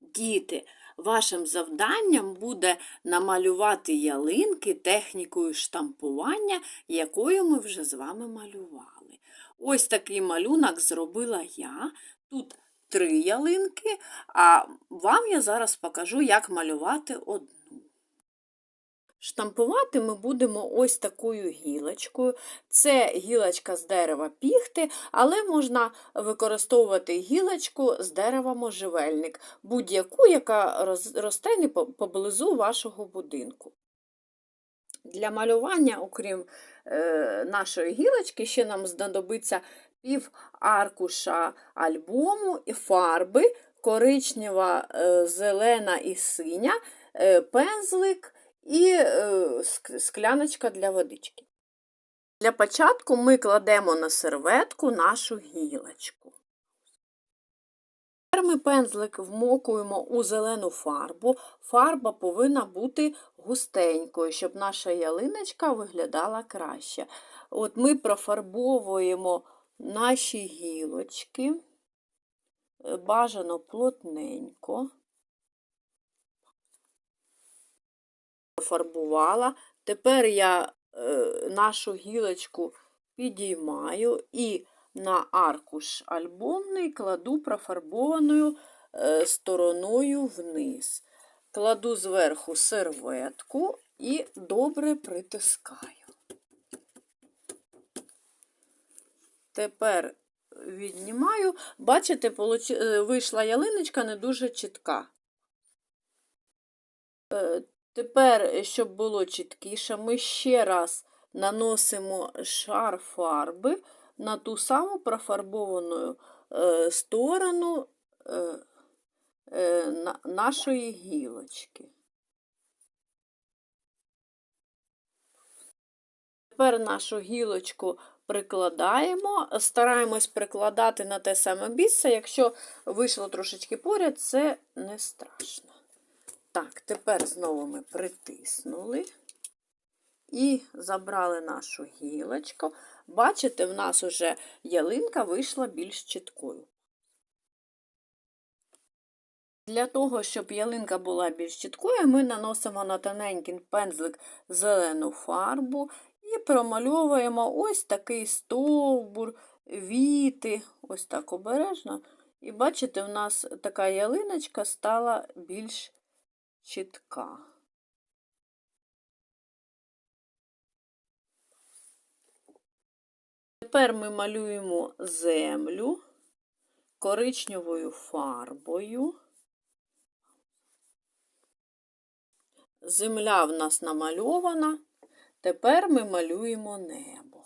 Діти, вашим завданням буде намалювати ялинки технікою штампування, якою ми вже з вами малювали. Ось такий малюнок зробила я. Тут три ялинки, а вам я зараз покажу, як малювати одну. Штампувати ми будемо ось такою гілочкою. Це гілочка з дерева піхти, але можна використовувати гілочку з дерева можжевельник, будь-яку, яка росте поблизу вашого будинку. Для малювання, окрім е, нашої гілочки, ще нам знадобиться пів аркуша альбому і фарби, коричнева, е, зелена і синя, е, пензлик і е, скляночка для водички. Для початку ми кладемо на серветку нашу гілочку. Тепер ми пензлик вмокуємо у зелену фарбу. Фарба повинна бути густенькою, щоб наша ялиночка виглядала краще. От ми профарбовуємо наші гілочки, е, бажано плотненько. Пофарбувала. Тепер я е, нашу гілочку підіймаю і на аркуш альбомний кладу профарбованою е, стороною вниз. Кладу зверху серветку і добре притискаю. Тепер віднімаю. Бачите, е, вийшла ялиночка не дуже чітка. Е, Тепер, щоб було чіткіше, ми ще раз наносимо шар фарби на ту саму профарбовану е, сторону е, е, нашої гілочки. Тепер нашу гілочку прикладаємо, стараємось прикладати на те саме місце. Якщо вийшло трошечки поряд, це не страшно. Тепер знову ми притиснули і забрали нашу гілочку. Бачите, в нас уже ялинка вийшла більш чіткою. Для того, щоб ялинка була більш чіткою, ми наносимо на тоненький пензлик зелену фарбу і промальовуємо ось такий стовбур, віти, ось так обережно. І бачите, в нас така ялиночка стала більш чітка. Тепер ми малюємо землю коричневою фарбою. Земля в нас намальована. Тепер ми малюємо небо.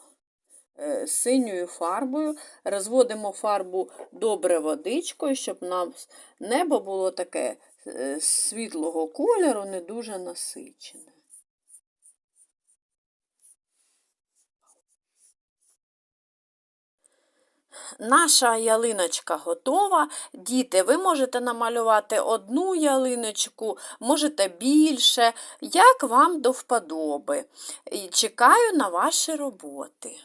Е, Синьою фарбою розводимо фарбу добре водичкою, щоб нам небо було таке світлого кольору, не дуже насичене. Наша ялиночка готова. Діти, ви можете намалювати одну ялиночку, можете більше, як вам до вподоби. І чекаю на ваші роботи.